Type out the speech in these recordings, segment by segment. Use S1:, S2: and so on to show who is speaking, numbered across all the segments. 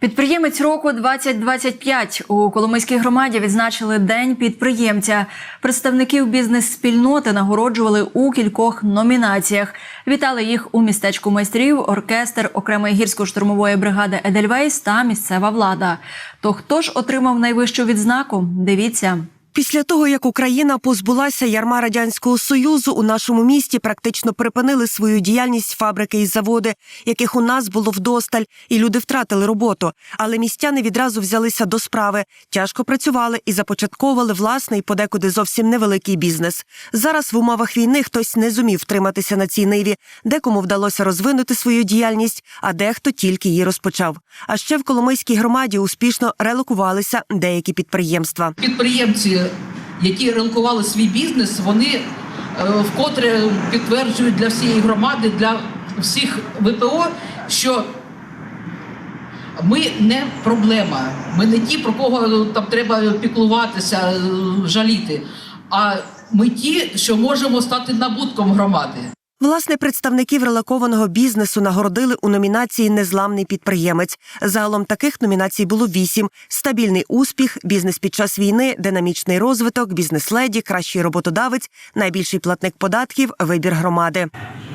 S1: Підприємець року 2025 у Коломийській громаді відзначили День підприємця. Представників бізнес-спільноти нагороджували у кількох номінаціях. Вітали їх у містечку майстрів, оркестр окремої гірсько-штурмової бригади Едельвейс та місцева влада. То хто ж отримав найвищу відзнаку? Дивіться.
S2: Після того, як Україна позбулася ярма радянського союзу, у нашому місті практично припинили свою діяльність фабрики і заводи, яких у нас було вдосталь, і люди втратили роботу. Але містяни відразу взялися до справи, тяжко працювали і започатковували власний, подекуди зовсім невеликий бізнес. Зараз в умовах війни хтось не зумів втриматися на цій ниві, декому вдалося розвинути свою діяльність, а дехто тільки її розпочав. А ще в Коломийській громаді успішно релокувалися деякі підприємства.
S3: Підприємці, які ринкували свій бізнес, вони е, вкотре підтверджують для всієї громади, для всіх ВПО, що ми не проблема. Ми не ті, про кого там треба піклуватися, е, жаліти. А ми ті, що можемо стати набутком громади.
S2: Власне, представників релокованого бізнесу нагородили у номінації Незламний підприємець. Загалом таких номінацій було вісім: стабільний успіх, бізнес під час війни, динамічний розвиток, бізнес-леді, кращий роботодавець, найбільший платник податків, вибір громади.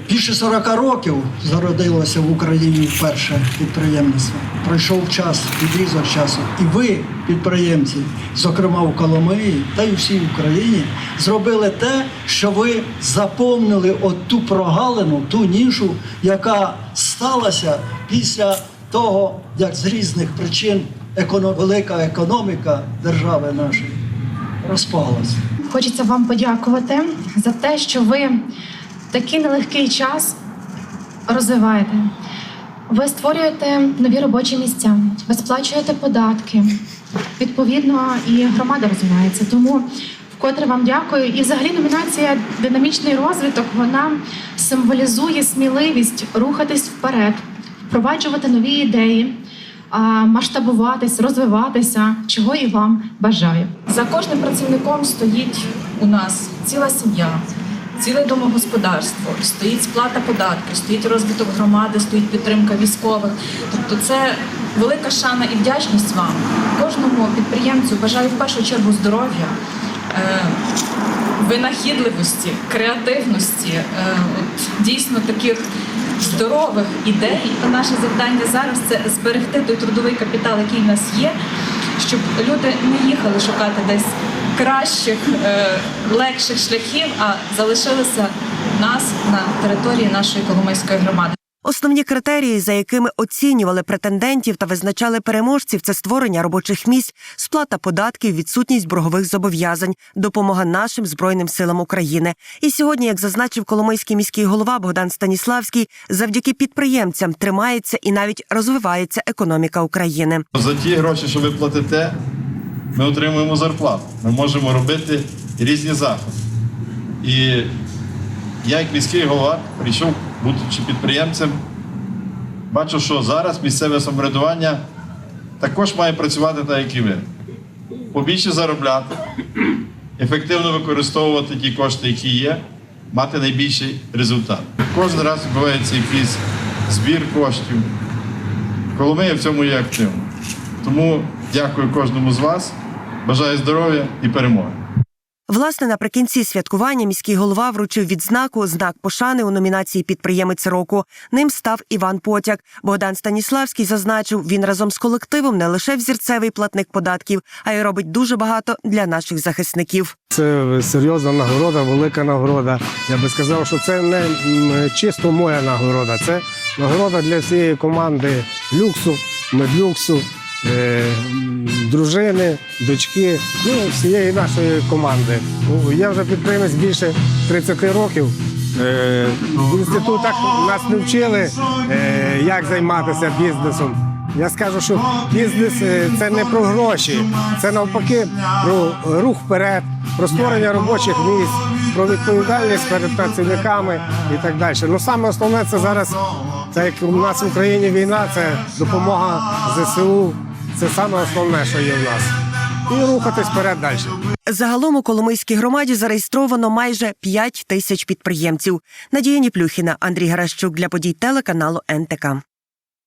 S4: Більше 40 років зародилося в Україні вперше підприємництво. Пройшов час, відрізок часу. І ви, підприємці, зокрема в Коломиї та й всій Україні, зробили те, що ви заповнили от ту прогалину, ту нішу, яка сталася після того, як з різних причин економ... велика економіка держави нашої розпалася.
S5: Хочеться вам подякувати за те, що ви такий нелегкий час розвиваєте. Ви створюєте нові робочі місця, ви сплачуєте податки. Відповідно, і громада розвивається. Тому вкотре вам дякую. І взагалі номінація Динамічний розвиток вона символізує сміливість рухатись вперед, впроваджувати нові ідеї, масштабуватись, розвиватися, чого і вам бажаю.
S6: За кожним працівником стоїть у нас ціла сім'я, ціле домогосподарство, стоїть сплата податків, стоїть розвиток громади, стоїть підтримка військових. Тобто це велика шана і вдячність вам. Кожному підприємцю бажаю в першу чергу здоров'я. е, Винахідливості, креативності, е, дійсно таких здорових ідей. Наше завдання зараз це зберегти той трудовий капітал, який в нас є, щоб люди не їхали шукати десь кращих, е, легших шляхів, а залишилися нас на території нашої Коломийської громади.
S2: Основні критерії, за якими оцінювали претендентів та визначали переможців, це створення робочих місць, сплата податків, відсутність боргових зобов'язань, допомога нашим збройним силам України. І сьогодні, як зазначив Коломийський міський голова Богдан Станіславський, завдяки підприємцям тримається і навіть розвивається економіка України.
S7: За ті гроші, що ви платите, ми отримуємо зарплату. Ми можемо робити різні заходи. І я, як міський голова, прийшов, будучи підприємцем, бачу, що зараз місцеве самоврядування також має працювати так, як і ви. Побільше заробляти, ефективно використовувати ті кошти, які є, мати найбільший результат. Кожен раз відбувається якийсь збір коштів. Коломия в цьому є активно. Тому дякую кожному з вас. Бажаю здоров'я і перемоги.
S2: Власне, наприкінці святкування міський голова вручив відзнаку знак пошани у номінації Підприємець року. Ним став Іван Потяк. Богдан Станіславський зазначив, він разом з колективом не лише взірцевий платник податків, а й робить дуже багато для наших захисників.
S8: Це серйозна нагорода, велика нагорода. Я би сказав, що це не чисто моя нагорода, це нагорода для всієї команди люксу, медлюксу, е, дружини, дочки, ну всієї нашої команди. Ну, Я вже підприємець більше 30 років. Е, В інститутах нас не вчили, е, як займатися бізнесом. Я скажу, що бізнес е, це не про гроші, це навпаки про рух вперед, про створення робочих місць, про відповідальність перед працівниками і так далі. Ну саме основне це зараз, так як у нас в Україні війна, це допомога ЗСУ. Це саме основне, що є в нас. І рухатись вперед далі.
S2: Загалом у Коломийській громаді зареєстровано майже 5 тисяч підприємців. Надія Ніплюхіна, Андрій Гаращук для подій телеканалу НТК.